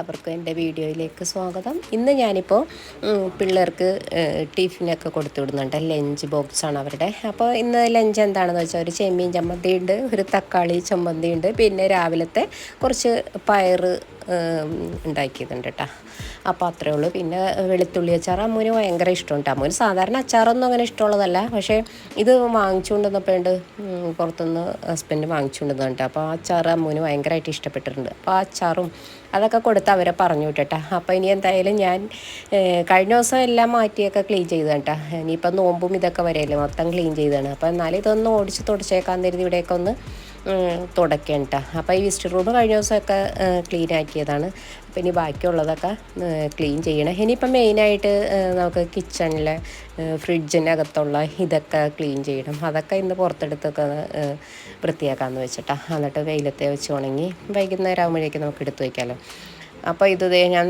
എല്ലാവർക്കും എന്റെ വീഡിയോയിലേക്ക് സ്വാഗതം. ഇന്ന് ഞാനിപ്പോൾ പിള്ളേർക്ക് ടിഫിനൊക്കെ കൊടുത്തു വിടുന്നുണ്ട് ലഞ്ച് ബോക്സാണ് അവരുടെ. അപ്പോൾ ഇന്ന് ലഞ്ച് എന്താണെന്ന് വെച്ചാൽ ഒരു ചെമ്മീൻ ചമ്മന്തി ഉണ്ട് ഒരു തക്കാളി ചമ്മന്തി ഉണ്ട് പിന്നെ രാവിലത്തെ കുറച്ച് പയറ് ഉണ്ടാക്കിയതുണ്ട് കേട്ടോ അപ്പോൾ അത്രേ ഉള്ളൂ. പിന്നെ വെളുത്തുള്ളി അച്ചാർ അമ്മൂന് ഭയങ്കര ഇഷ്ടമുണ്ട്. അമ്മൂന് സാധാരണ അച്ചാറൊന്നും അങ്ങനെ ഇഷ്ടമുള്ളതല്ല. പക്ഷേ ഇത് വാങ്ങിച്ചുകൊണ്ട് വന്നപ്പോൾ ഉണ്ട്. പുറത്തുനിന്ന് ഹസ്ബൻഡ് വാങ്ങിച്ചുകൊണ്ട് വന്നിട്ട് അപ്പോൾ ആ അച്ചാർ അമ്മൂന് ഭയങ്കരമായിട്ട് ഇഷ്ടപ്പെട്ടിട്ടുണ്ട്. അപ്പോൾ ആ അച്ചാറും അതൊക്കെ കൊടുത്ത് അവരെ പറഞ്ഞു വിട്ടേട്ടാ അപ്പോൾ ഇനി എന്തായാലും ഞാൻ കഴിഞ്ഞ ദിവസം എല്ലാം മാറ്റിയൊക്കെ ക്ലീൻ ചെയ്ത് കേട്ടാ ഇനിയിപ്പോൾ നോമ്പും ഇതൊക്കെ വരെയല്ലേ മൊത്തം ക്ലീൻ ചെയ്താണ് അപ്പോൾ എന്നാലും ഇതൊന്ന് ഓടിച്ച് തുടച്ചേക്കാൻ തരുന്ന ഇവിടെയൊക്കെ ഒന്ന് തുടയ്ക്കണം കേട്ടോ അപ്പോൾ ഈ വിസ്റ്റ് റൂം കഴിഞ്ഞ ദിവസമൊക്കെ ക്ലീൻ ആക്കിയതാണ്. അപ്പോൾ ഇനി ബാക്കിയുള്ളതൊക്കെ ക്ലീൻ ചെയ്യണം. ഇനിയിപ്പം മെയിനായിട്ട് നമുക്ക് കിച്ചണിലെ ഫ്രിഡ്ജിനകത്തുള്ള ഇതൊക്കെ ക്ലീൻ ചെയ്യണം. അതൊക്കെ ഇന്ന് പുറത്തെടുത്തൊക്കെ വൃത്തിയാക്കാമെന്ന് വെച്ചിട്ടാണ് എന്നിട്ട് വെയിലത്തെ വെച്ച് ഉണങ്ങി വൈകുന്നേരം ആകുമ്പോഴേക്കും നമുക്ക് എടുത്തു വയ്ക്കാമല്ലോ അപ്പോൾ ഇത് ഞാൻ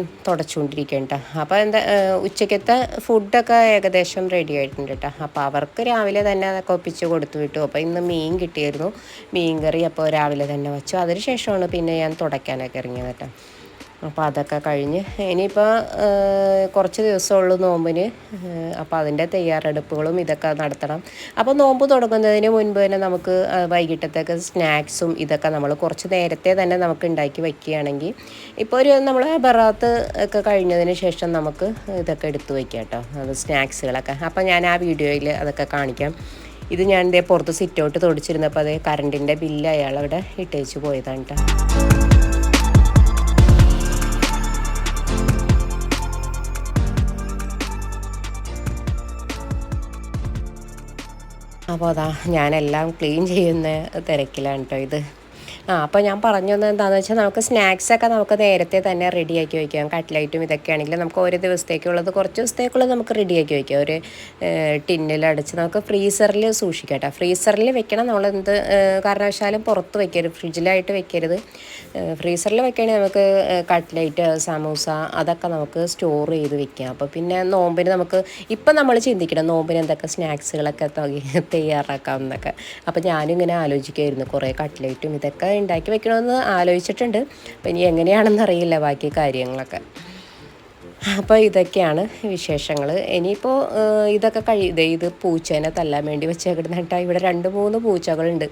കേട്ടോ അപ്പോൾ എന്താ ഉച്ചക്കത്തെ ഫുഡൊക്കെ ഏകദേശം റെഡി ആയിട്ടുണ്ട് കേട്ടോ അപ്പോൾ അവർക്ക് രാവിലെ തന്നെ അതൊക്കെ ഒപ്പിച്ച് കൊടുത്തു വിട്ടു. അപ്പോൾ ഇന്ന് മീൻ കിട്ടിയിരുന്നു. മീൻ കറി അപ്പോൾ രാവിലെ തന്നെ വെച്ചു. അതിന് ശേഷമാണ് പിന്നെ ഞാൻ തുടയ്ക്കാനൊക്കെ ഇറങ്ങിയത് കേട്ടോ അപ്പോൾ അതൊക്കെ കഴിഞ്ഞ്. ഇനിയിപ്പോൾ കുറച്ച് ദിവസമുള്ളൂ നോമ്പിന്. അപ്പോൾ അതിന്റെ തയ്യാറെടുപ്പുകളും ഇതൊക്കെ നടത്തണം. അപ്പോൾ നോമ്പ് തുടങ്ങുന്നതിന് മുൻപ് തന്നെ നമുക്ക് വൈകിട്ടത്തേക്ക് സ്നാക്സും ഇതൊക്കെ നമ്മൾ കുറച്ച് നേരത്തെ തന്നെ നമുക്ക് ഉണ്ടാക്കി വയ്ക്കുകയാണെങ്കിൽ ഇപ്പോൾ ഒരു നമ്മൾ ബറാത്ത് ഒക്കെ കഴിഞ്ഞതിന് ശേഷം നമുക്ക് ഇതൊക്കെ എടുത്തു വയ്ക്കാം കേട്ടോ. അത് സ്നാക്സുകളൊക്കെ. അപ്പോൾ ഞാൻ ആ വീഡിയോയിൽ അതൊക്കെ കാണിക്കാം. ഇത് ഞാൻ ഇതേ പുറത്ത് സിറ്റ് ഔട്ട് തൊടിച്ചിരുന്നപ്പോൾ അതേ കറണ്ടിന്റെ ബില്ല് അയാൾ അവിടെ ഇട്ടേച്ച് പോയതാണ് കേട്ടോ. അപ്പോൾ അതാ ഞാനെല്ലാം ക്ലീൻ ചെയ്യുന്ന തിരക്കിലാണ് കേട്ടോ ഇത്. ആ അപ്പോൾ ഞാൻ പറഞ്ഞു തന്നത് എന്താണെന്ന് വെച്ചാൽ നമുക്ക് സ്നാക്സൊക്കെ നമുക്ക് നേരത്തെ തന്നെ റെഡിയാക്കി വയ്ക്കാം കട്ട്ലൈറ്റും ഇതൊക്കെ ആണെങ്കിൽ നമുക്ക് ഒരു ദിവസത്തേക്കുള്ളത് കുറച്ച് ദിവസത്തേക്കുള്ളത് നമുക്ക് റെഡിയാക്കി വയ്ക്കാം ഒരു ടിന്നിലടച്ച് നമുക്ക് ഫ്രീസറിൽ സൂക്ഷിക്കാം കേട്ടോ ഫ്രീസറിൽ വെക്കണം ഏഹ്, കാരണവശാലും പുറത്ത് വെക്കരുത്. ഫ്രിഡ്ജിലായിട്ട് വെക്കരുത്. ഫ്രീസറിൽ വെക്കുകയാണെങ്കിൽ നമുക്ക് കട്ട്ലൈറ്റ് സമൂസ അതൊക്കെ നമുക്ക് സ്റ്റോർ ചെയ്ത് വെക്കാം. അപ്പോൾ പിന്നെ നോമ്പിന് നമുക്ക് ഇപ്പം നമ്മൾ ചിന്തിക്കണം നോമ്പിന് എന്തൊക്കെ സ്നാക്സുകളൊക്കെ തയ്യാറാക്കാം എന്നൊക്കെ. അപ്പോൾ ഞാനിങ്ങനെ ആലോചിക്കുമായിരുന്നു കുറേ കട്ട്ലൈറ്റും ഇതൊക്കെ ഉണ്ടാക്കി വെക്കണമെന്ന് ആലോചിച്ചിട്ടുണ്ട്. അപ്പം ഇനി എങ്ങനെയാണെന്ന് അറിയില്ല ബാക്കി കാര്യങ്ങളൊക്കെ. അപ്പോൾ ഇതൊക്കെയാണ് വിശേഷങ്ങൾ ഇനിയിപ്പോൾ ഇതൊക്കെ കഴി ഇത് പൂച്ചേനെ തല്ലാൻ വേണ്ടി വെച്ചേക്കിടുന്ന കേട്ടോ. ഇവിടെ രണ്ട് മൂന്ന് പൂച്ചകളുണ്ട്.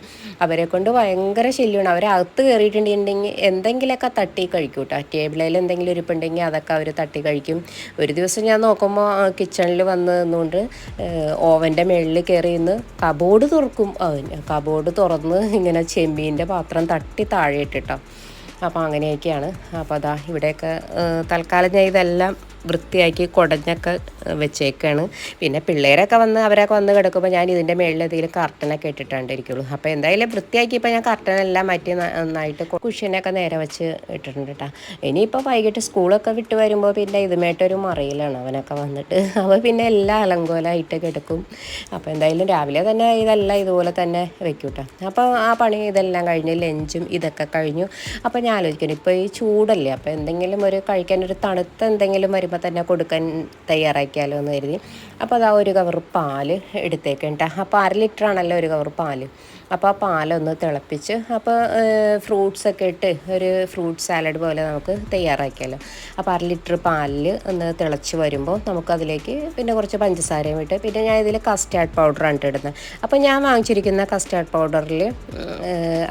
അവരെ കൊണ്ട് ഭയങ്കര ശല്യമാണ് അവരകത്ത് കയറിയിട്ടുണ്ടെങ്കിൽ എന്തെങ്കിലുമൊക്കെ തട്ടി കഴിക്കും കേട്ടോ. ടേബിളിൽ എന്തെങ്കിലും ഇരിപ്പുണ്ടെങ്കിൽ അതൊക്കെ അവർ തട്ടി കഴിക്കും. ഒരു ദിവസം ഞാൻ നോക്കുമ്പോൾ കിച്ചണിൽ വന്ന് നിന്നുകൊണ്ട് ഓവന്റെ മുകളിൽ കയറി നിന്ന് കബോർഡ് തുറക്കും കബോർഡ് തുറന്ന് ഇങ്ങനെ ചെമ്മീന്റെ പാത്രം തട്ടി താഴെ ഇട്ടിട്ടോ. അപ്പോൾ അങ്ങനെയൊക്കെയാണ്. അപ്പോൾ അതാ ഇവിടെയൊക്കെ തൽക്കാലം ഞാൻ ഇതെല്ലാം വൃത്തിയാക്കി കുടഞ്ഞൊക്കെ വെച്ചേക്കാണ്. പിന്നെ പിള്ളേരൊക്കെ വന്ന് അവരൊക്കെ വന്ന് കിടക്കുമ്പോൾ ഞാൻ ഇതിന്റെ മേളിൽ എന്തെങ്കിലും കർട്ടനൊക്കെ ഇട്ടിട്ടുണ്ടായിരിക്കുള്ളൂ അപ്പോൾ എന്തായാലും വൃത്തിയാക്കിയപ്പോൾ ഞാൻ കർട്ടനെല്ലാം മാറ്റി നന്നായിട്ട് കുഷ്യനൊക്കെ നേരെ വെച്ച് ഇട്ടിട്ടുണ്ട് കേട്ടോ ഇനിയിപ്പോൾ വൈകിട്ട് സ്കൂളൊക്കെ വിട്ട് വരുമ്പോൾ പിന്നെ ഇതുമായിട്ടൊരു മറയിലാണ് അവനൊക്കെ വന്നിട്ട്. അവ പിന്നെ എല്ലാം അലങ്കോലമായിട്ട് കിടക്കും. അപ്പോൾ എന്തായാലും രാവിലെ തന്നെ ഇതെല്ലാം ഇതുപോലെ തന്നെ വെക്കും കേട്ടോ അപ്പോൾ ആ പണി ഇതെല്ലാം കഴിഞ്ഞ് ലഞ്ചും ഇതൊക്കെ കഴിഞ്ഞു. അപ്പോൾ ഞാൻ ആലോചിക്കുന്നു ഇപ്പോൾ ഈ ചൂടല്ലേ? അപ്പോൾ എന്തെങ്കിലും ഒരു കഴിക്കാൻ ഒരു തണുത്ത എന്തെങ്കിലും വരുമ്പോൾ തന്നെ കൊടുക്കാൻ തയ്യാറാക്കിയാലോ എന്ന് കരുതി. അപ്പോൾ അതാ ഒരു കവർ പാൽ എടുത്തേക്കും കേട്ടോ. അപ്പോൾ അര ലിറ്ററാണല്ലോ ഒരു കവർ പാൽ. അപ്പോൾ ആ പാലൊന്ന് തിളപ്പിച്ച് അപ്പോൾ ഫ്രൂട്ട്സൊക്കെ ഇട്ട് ഒരു ഫ്രൂട്ട് സാലഡ് പോലെ നമുക്ക് തയ്യാറാക്കിയാലോ. അപ്പോൾ അര ലിറ്റർ പാലിൽ ഒന്ന് തിളച്ച് വരുമ്പോൾ നമുക്കതിലേക്ക് പിന്നെ കുറച്ച് പഞ്ചസാരയും ഇട്ട് പിന്നെ ഞാൻ ഇതിൽ കസ്റ്റാർഡ് പൗഡറാണ് ഇടുന്നത് അപ്പോൾ ഞാൻ വാങ്ങിച്ചിരിക്കുന്ന കസ്റ്റാർഡ് പൗഡറിൽ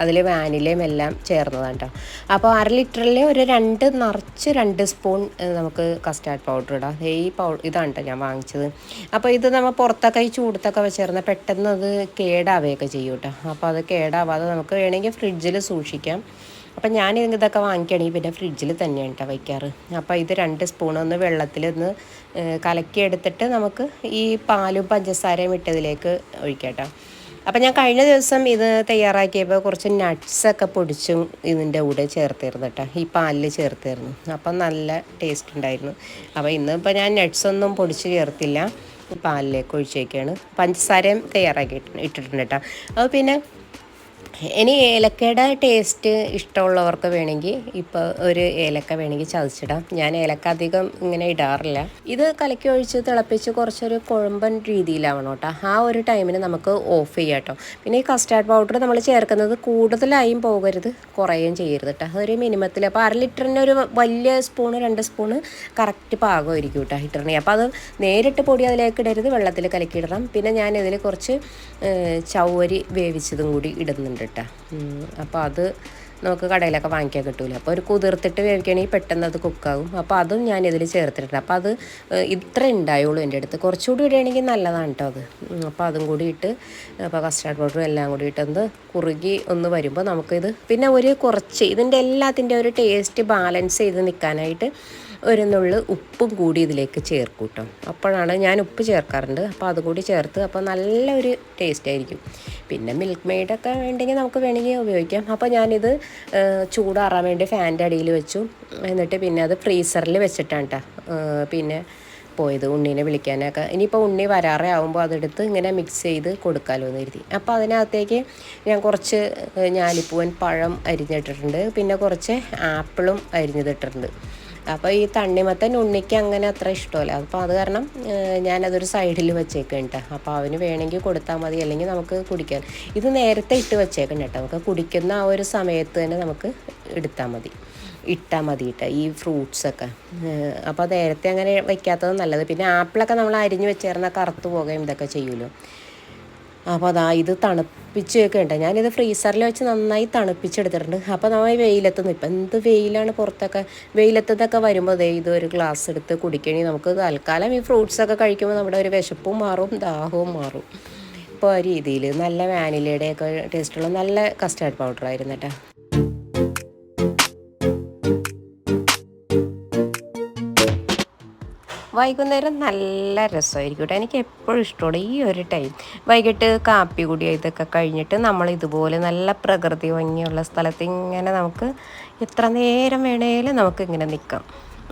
അതിൽ വാനിലയും എല്ലാം ചേർന്നതാണ് കേട്ടോ അപ്പോൾ അര ലിറ്ററിൽ ഒരു രണ്ട് നിറച്ച് രണ്ട് സ്പൂൺ നമുക്ക് കസ്റ്റാർഡ് പൗഡർ ഇടാം. ഈ പൗഡർ ഇതാണ് കേട്ടോ ഞാൻ വാങ്ങിച്ചത്. അപ്പോൾ ഇത് നമ്മൾ പുറത്തൊക്കെ ഈ ചൂടത്തൊക്കെ വെച്ചിരുന്ന പെട്ടെന്ന് അത് കേടാവുകയൊക്കെ ചെയ്യും കേട്ടോ അപ്പോൾ അത് കേടാവാതെ നമുക്ക് വേണമെങ്കിൽ ഫ്രിഡ്ജിൽ സൂക്ഷിക്കാം. അപ്പം ഞാൻ ഇതൊക്കെ വാങ്ങിക്കുകയാണെങ്കിൽ പിന്നെ ഫ്രിഡ്ജിൽ തന്നെയാണ് കേട്ടോ വയ്ക്കാറ്. അപ്പോൾ ഇത് രണ്ട് സ്പൂൺ ഒന്ന് വെള്ളത്തിൽ ഒന്ന് കലക്കി കലക്കിയെടുത്തിട്ട് നമുക്ക് ഈ പാലും പഞ്ചസാരയും ഇട്ടതിലേക്ക് ഒഴിക്കാം അപ്പം ഞാൻ കഴിഞ്ഞ ദിവസം ഇത് തയ്യാറാക്കിയപ്പോൾ കുറച്ച് നട്ട്സൊക്കെ പൊടിച്ചും ഇതിന്റെ കൂടെ ചേർത്തിരുന്നു കേട്ടോ ഈ പാലിൽ ചേർത്തിരുന്നു. അപ്പം നല്ല ടേസ്റ്റ് ഉണ്ടായിരുന്നു. അപ്പോൾ ഇന്നിപ്പോൾ ഞാൻ നട്ട്സൊന്നും പൊടിച്ച് ചേർത്തില്ല. പാലിലേക്ക് ഒഴിച്ചേക്കാണ്. പഞ്ചസാരയും തയ്യാറാക്കി ഇട്ടിട്ടുണ്ട് കേട്ടോ. അപ്പോൾ പിന്നെ ഇനി ഏലക്കയുടെ ടേസ്റ്റ് ഇഷ്ടമുള്ളവർക്ക് വേണമെങ്കിൽ ഇപ്പോൾ ഒരു ഏലക്ക വേണമെങ്കിൽ ചതച്ചിടാം. ഞാൻ ഏലക്ക അധികം ഇങ്ങനെ ഇടാറില്ല. ഇത് കലക്കി ഒഴിച്ച് തിളപ്പിച്ച് കുറച്ചൊരു കുഴമ്പൻ രീതിയിലാവണം കേട്ടോ. ആ ഒരു ടൈമിന് നമുക്ക് ഓഫ് ചെയ്യാം കേട്ടോ. പിന്നെ ഈ കസ്റ്റാർഡ് പൗഡർ നമ്മൾ ചേർക്കുന്നത് കൂടുതലായും പോകരുത് കുറയുകയും ചെയ്യരുത് കേട്ടോ. അതൊരു മിനിമത്തിൽ അപ്പോൾ അര ലിറ്ററിന് ഒരു വലിയ സ്പൂണ് രണ്ട് സ്പൂണ് കറക്റ്റ് പാകമായിരിക്കും കേട്ടോ ഹിറ്ററിന്. അപ്പോൾ അത് നേരിട്ട് പൊടി അതിലേക്ക് ഇടരുത് വെള്ളത്തിൽ കലക്കി കലക്കിയിടണം. പിന്നെ ഞാൻ ഇതിൽ കുറച്ച് ചവരി വേവിച്ചതും കൂടി ഇടുന്നുണ്ട് കേട്ടോ. അപ്പോൾ അത് നമുക്ക് കടയിലൊക്കെ വാങ്ങിക്കാൻ കിട്ടില്ല അപ്പോൾ ഒരു കുതിർത്തിട്ട് വേവിക്കുകയാണെങ്കിൽ പെട്ടെന്ന് അത് കുക്കാകും അപ്പോൾ അതും ഞാൻ ഇതിൽ ചേർത്തിട്ടുണ്ട്. അപ്പോൾ അത് ഇത്ര ഉണ്ടായുള്ളൂ എന്റെ അടുത്ത്. കുറച്ചുകൂടി ഇടുകയാണെങ്കിൽ നല്ലതാണ് കേട്ടോ അത്. അപ്പോൾ അതും കൂടി ഇട്ട് അപ്പോൾ കസ്റ്റാർഡ് പൗഡറും എല്ലാം കൂടി ഇട്ടൊന്ന് കുറുകി ഒന്ന് വരുമ്പോൾ നമുക്കിത് പിന്നെ ഒരു കുറച്ച് ഇതിന്റെ എല്ലാത്തിന്റെ ഒരു ടേസ്റ്റ് ബാലൻസ് ചെയ്ത് നിൽക്കാനായിട്ട് ഒരു നുള്ളു ഉപ്പും കൂടി ഇതിലേക്ക് ചേർക്കും കേട്ടോ. അപ്പോഴാണ് ഞാൻ ഉപ്പ് ചേർക്കാറുണ്ട്. അപ്പോൾ അതും കൂടി ചേർത്ത് അപ്പോൾ നല്ലൊരു ടേസ്റ്റ് ആയിരിക്കും. പിന്നെ മിൽക്ക് മെയ്ഡൊക്കെ വേണ്ടെങ്കിൽ നമുക്ക് വേണമെങ്കിൽ ഉപയോഗിക്കാം. അപ്പോൾ ഞാനിത് ചൂടാറാൻ വേണ്ടി ഫാന്റെ അടിയിൽ വെച്ചു. എന്നിട്ട് പിന്നെ അത് ഫ്രീസറിൽ വെച്ചിട്ടാണ് കേട്ടോ പിന്നെ പോയത് ഉണ്ണീനെ വിളിക്കാനൊക്കെ. ഇനിയിപ്പോൾ ഉണ്ണി വരാറേ ആകുമ്പോൾ അതെടുത്ത് ഇങ്ങനെ മിക്സ് ചെയ്ത് കൊടുക്കാമല്ലോ എന്ന് കരുതി. അപ്പോൾ അതിനകത്തേക്ക് ഞാൻ കുറച്ച് ഞാലിപ്പൂവൻ പഴം അരിഞ്ഞിട്ടിട്ടുണ്ട്. പിന്നെ കുറച്ച് ആപ്പിളും അരിഞ്ഞിട്ടിട്ടുണ്ട്. അപ്പോൾ ഈ തണ്ണിമത്തൻ ഉണ്ണിക്ക് അങ്ങനെ അത്ര ഇഷ്ടമല്ല. അപ്പോൾ അത് കാരണം ഞാനതൊരു സൈഡിൽ വെച്ചേക്കുന്നുണ്ട് അപ്പോൾ അവന് വേണമെങ്കിൽ കൊടുത്താൽ മതി അല്ലെങ്കിൽ നമുക്ക് കുടിക്കാൻ. ഇത് നേരത്തെ ഇട്ട് വെച്ചേക്കണം കേട്ടോ നമുക്ക് കുടിക്കുന്ന ആ ഒരു സമയത്ത് തന്നെ നമുക്ക് എടുത്താൽ മതി. ഇട്ടാൽ മതി കേട്ടോ ഈ ഫ്രൂട്ട്സൊക്കെ അപ്പോൾ നേരത്തെ അങ്ങനെ വയ്ക്കാത്തത് നല്ലത്. പിന്നെ ആപ്പിളൊക്കെ നമ്മൾ അരിഞ്ഞ് വെച്ചേർന്നാൽ കറുത്ത് പോകുകയും ഇതൊക്കെ ചെയ്യുമല്ലോ. അപ്പോൾ അതാ ഇത് തണുപ്പിച്ച് ഉണ്ട്. ഞാനിത് ഫ്രീസറിൽ വെച്ച് നന്നായി തണുപ്പിച്ചെടുത്തിട്ടുണ്ട്. അപ്പോൾ നമ്മൾ വെയിലത്ത് നിന്ന് ഇപ്പം എന്ത് വെയിലാണ് പുറത്തൊക്കെ വെയിലത്തതൊക്കെ വരുമ്പോൾ ദേ ഇത് ഒരു ഗ്ലാസ് എടുത്ത് കുടിക്കണി നമുക്ക് തൽക്കാലം ഈ ഫ്രൂട്ട്സൊക്കെ കഴിക്കുമ്പോൾ നമ്മുടെ ഒരു വിശപ്പും മാറും ദാഹവും മാറും. ഇപ്പോൾ ആ രീതിയിൽ നല്ല വാനിലയുടെയൊക്കെ ടേസ്റ്റുള്ള നല്ല കസ്റ്റാർഡ് പൗഡർ ആയിരുന്നു കേട്ടോ വൈകുന്നേരം നല്ല രസമായിരിക്കും കേട്ടോ. എനിക്ക് എപ്പോഴും ഇഷ്ടമാണ് ഈ ഒരു ടൈം വൈകിട്ട് കാപ്പി കുടി ഇതൊക്കെ കഴിഞ്ഞിട്ട് നമ്മൾ ഇതുപോലെ നല്ല പ്രകൃതി ഭംഗിയുള്ള സ്ഥലത്ത് ഇങ്ങനെ നമുക്ക് എത്ര നേരം വേണേലും നമുക്ക് ഇങ്ങനെ നിൽക്കാം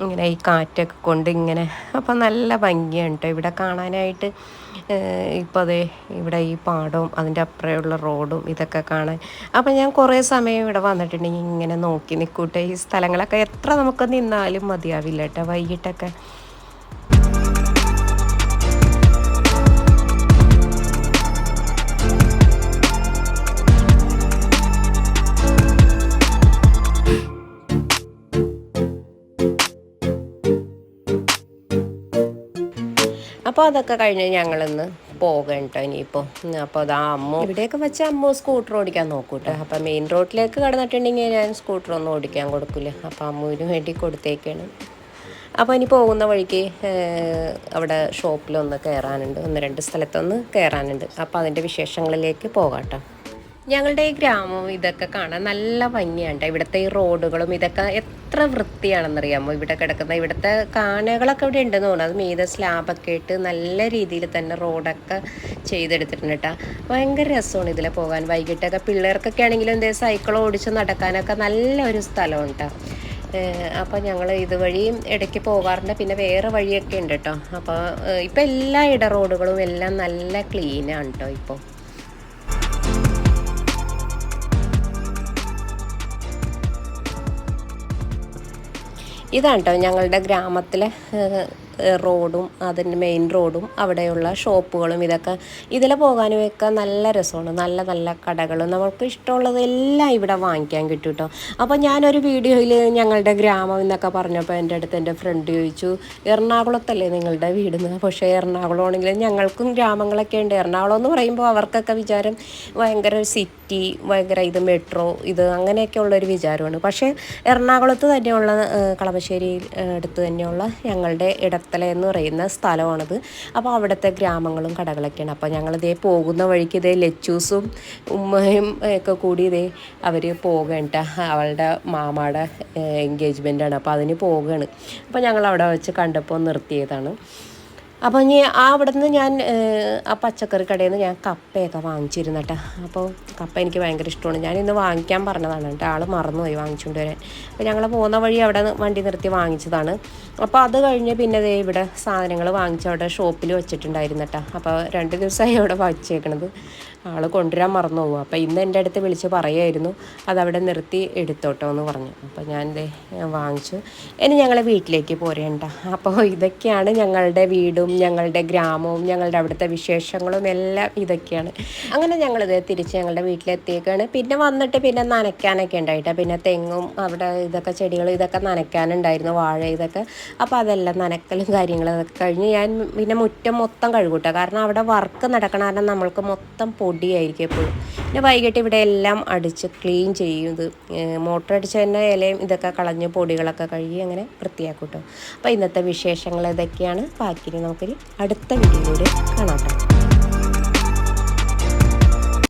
ഇങ്ങനെ ഈ കാറ്റൊക്കെ കൊണ്ട് ഇങ്ങനെ. അപ്പം നല്ല ഭംഗിയാണ് കേട്ടോ. ഇവിടെ കാണാനായിട്ട് ഇപ്പോൾ അതെ ഇവിടെ ഈ പാടവും അതിന്റെ അപ്പുറമുള്ള റോഡും ഇതൊക്കെ കാണാൻ. അപ്പം ഞാൻ കുറേ സമയം ഇവിടെ വന്നിട്ടുണ്ടെങ്കിൽ ഇങ്ങനെ നോക്കി നിൽക്കൂട്ടെ. ഈ സ്ഥലങ്ങളൊക്കെ എത്ര നമുക്ക് നിന്നാലും മതിയാവില്ല കേട്ടോ വൈകിട്ടൊക്കെ. അപ്പോൾ അതൊക്കെ കഴിഞ്ഞ് ഞങ്ങളിന്ന് പോകണം കേട്ടോ ഇനിയിപ്പോൾ അപ്പോൾ അതാ അമ്മ ഇവിടെയൊക്കെ വെച്ച് അമ്മ സ്കൂട്ടർ ഓടിക്കാൻ നോക്കൂ കേട്ടോ അപ്പോൾ മെയിൻ റോഡിലേക്ക് കടന്നിട്ടുണ്ടെങ്കിൽ ഞാൻ സ്കൂട്ടർ ഒന്നും ഓടിക്കാൻ കൊടുക്കില്ല അപ്പോൾ അമ്മുവിന് വേണ്ടി കൊടുത്തേക്കാണ്. അപ്പോൾ ഇനി പോകുന്ന വഴിക്ക് അവിടെ ഷോപ്പിലൊന്ന് കയറാനുണ്ട് ഒന്ന് രണ്ട് സ്ഥലത്തൊന്ന് കയറാനുണ്ട് അപ്പോൾ അതിന്റെ വിശേഷങ്ങളിലേക്ക് പോകാം കേട്ടോ ഞങ്ങളുടെ ഈ ഗ്രാമം ഇതൊക്കെ കാണാൻ നല്ല ഭംഗിയാണ് ഇവിടുത്തെ ഈ റോഡുകളും ഇതൊക്കെ എത്ര വൃത്തിയാണെന്നറിയാമോ? ഇവിടെ കിടക്കുന്ന ഇവിടുത്തെ കാനകളൊക്കെ ഇവിടെ ഉണ്ടെന്ന് തോന്നുന്നു. അത് മീത സ്ലാബൊക്കെ ഇട്ട് നല്ല രീതിയിൽ തന്നെ റോഡൊക്കെ ചെയ്തെടുത്തിട്ടുണ്ട് കേട്ടോ. ഭയങ്കര രസമാണ് ഇതിൽ പോകാൻ. വൈകിട്ടൊക്കെ പിള്ളേർക്കൊക്കെ ആണെങ്കിലും എന്തേ സൈക്കിൾ ഓടിച്ച് നടക്കാനൊക്കെ നല്ലൊരു സ്ഥലമാണ് അപ്പോൾ ഞങ്ങൾ ഇതുവഴിയും ഇടയ്ക്ക് പോകാറുണ്ട്. പിന്നെ വേറെ വഴിയൊക്കെ ഉണ്ട് കേട്ടോ. അപ്പോൾ ഇപ്പോൾ എല്ലാ ഇട റോഡുകളും എല്ലാം നല്ല ക്ലീനാണ് കേട്ടോ ഇപ്പോൾ. ഇതാണ് കേട്ടോ ഞങ്ങളുടെ ഗ്രാമത്തിലെ റോഡും അതിന്റെ മെയിൻ റോഡും അവിടെയുള്ള ഷോപ്പുകളും ഇതൊക്കെ ഇതിൽ പോകാനും ഒക്കെ നല്ല രസമാണ്. നല്ല നല്ല കടകളും നമുക്ക് ഇഷ്ടമുള്ളതെല്ലാം ഇവിടെ വാങ്ങിക്കാൻ കിട്ടും കേട്ടോ. അപ്പോൾ ഞാനൊരു വീഡിയോയിൽ ഞങ്ങളുടെ ഗ്രാമം എന്നൊക്കെ പറഞ്ഞപ്പോൾ എന്റെ അടുത്ത് എന്റെ ഫ്രണ്ട് ചോദിച്ചു എറണാകുളത്തല്ലേ നിങ്ങളുടെ വീട്? എന്ന്. പക്ഷേ എറണാകുളം ആണെങ്കിൽ ഞങ്ങൾക്കും ഗ്രാമങ്ങളൊക്കെ ഉണ്ട്. എറണാകുളം എന്ന് പറയുമ്പോൾ അവർക്കൊക്കെ വിചാരം ഭയങ്കര സിറ്റി ഭയങ്കര ഇത് മെട്രോ ഇത് അങ്ങനെയൊക്കെ ഉള്ളൊരു വിചാരമാണ്. പക്ഷേ എറണാകുളത്ത് തന്നെയുള്ള കളമശ്ശേരി അടുത്ത് തന്നെയുള്ള ഞങ്ങളുടെ ഇട ചേർത്തല എന്ന് പറയുന്ന സ്ഥലമാണത്. അപ്പോൾ അവിടുത്തെ ഗ്രാമങ്ങളും കടകളൊക്കെയാണ്. അപ്പോൾ ഞങ്ങളിതേ പോകുന്ന വഴിക്ക് ഇതേ ലച്ചൂസും ഉമ്മയും ഒക്കെ കൂടി ഇതേ അവർ പോകേണ്ട അവളുടെ മാമാടെ എൻഗേജ്മെന്റാണ് അപ്പോൾ അതിന് പോവുകയാണ് അപ്പോൾ ഞങ്ങൾ അവിടെ വെച്ച് കണ്ടപ്പോൾ നിർത്തിയതാണ്. അപ്പോൾ ഇനി ആ അവിടെ നിന്ന് ഞാൻ ആ പച്ചക്കറി കടയിൽ നിന്ന് ഞാൻ കപ്പയൊക്കെ വാങ്ങിച്ചിരുന്നു കേട്ടോ. അപ്പോൾ കപ്പ എനിക്ക് ഭയങ്കര ഇഷ്ടമാണ്. ഞാൻ ഇന്ന് വാങ്ങിക്കാൻ പറഞ്ഞതാണ് കേട്ടോ. ആൾ മറന്നുപോയി വാങ്ങിച്ചുകൊണ്ട് വരാൻ. അപ്പോൾ ഞങ്ങൾ പോകുന്ന വഴി അവിടെ വണ്ടി നിർത്തി വാങ്ങിച്ചതാണ്. അപ്പോൾ അത് കഴിഞ്ഞ് പിന്നെ ദേ ഇവിടെ സാധനങ്ങൾ വാങ്ങിച്ച് അവിടെ ഷോപ്പിൽ വെച്ചിട്ടുണ്ടായിരുന്നു കേട്ടോ. അപ്പോൾ രണ്ട് ദിവസമായി അവിടെ വച്ചേക്കണത്. ആൾ കൊണ്ടുവരാൻ മറന്നു പോകും അപ്പോൾ ഇന്ന് എന്റെ അടുത്ത് വിളിച്ച് പറയുമായിരുന്നു അതവിടെ നിർത്തി എടുത്തോട്ടോ എന്ന് പറഞ്ഞു. അപ്പോൾ ഞാൻ ഇത് വാങ്ങിച്ചു. ഇനി ഞങ്ങൾ വീട്ടിലേക്ക് പോരേണ്ട. അപ്പോൾ ഇതൊക്കെയാണ് ഞങ്ങളുടെ വീടും ഞങ്ങളുടെ ഗ്രാമവും ഞങ്ങളുടെ അവിടുത്തെ വിശേഷങ്ങളും എല്ലാം ഇതൊക്കെയാണ്. അങ്ങനെ ഞങ്ങളിത് തിരിച്ച് ഞങ്ങളുടെ വീട്ടിലെത്തിയേക്കാണ്. പിന്നെ വന്നിട്ട് പിന്നെ നനയ്ക്കാനൊക്കെ ഉണ്ടായിട്ട്. പിന്നെ തെങ്ങും അവിടെ ഇതൊക്കെ ചെടികൾ ഇതൊക്കെ നനയ്ക്കാനുണ്ടായിരുന്നു വാഴ ഇതൊക്കെ. അപ്പോൾ അതെല്ലാം നനക്കലും കാര്യങ്ങളും അതൊക്കെ കഴിഞ്ഞ് ഞാൻ പിന്നെ മുറ്റം മൊത്തം കഴുകൂട്ടോ കാരണം അവിടെ വർക്ക് നടക്കണ കാരണം നമ്മൾക്ക് മൊത്തം പൊടിയായിരിക്കും എപ്പോഴും. പിന്നെ വൈകിട്ട് ഇവിടെ എല്ലാം അടിച്ച് ക്ലീൻ ചെയ്യുന്നത് മോട്ടർ അടിച്ച് തന്നെ ഇലയും ഇതൊക്കെ കളഞ്ഞ് പൊടികളൊക്കെ കഴുകി അങ്ങനെ വൃത്തിയാക്കും കേട്ടോ അപ്പോൾ ഇന്നത്തെ വിശേഷങ്ങൾ ഇതൊക്കെയാണ്. ബാക്കി നമുക്കൊരു അടുത്ത വീഡിയോയിലൂടെ കാണാം കേട്ടോ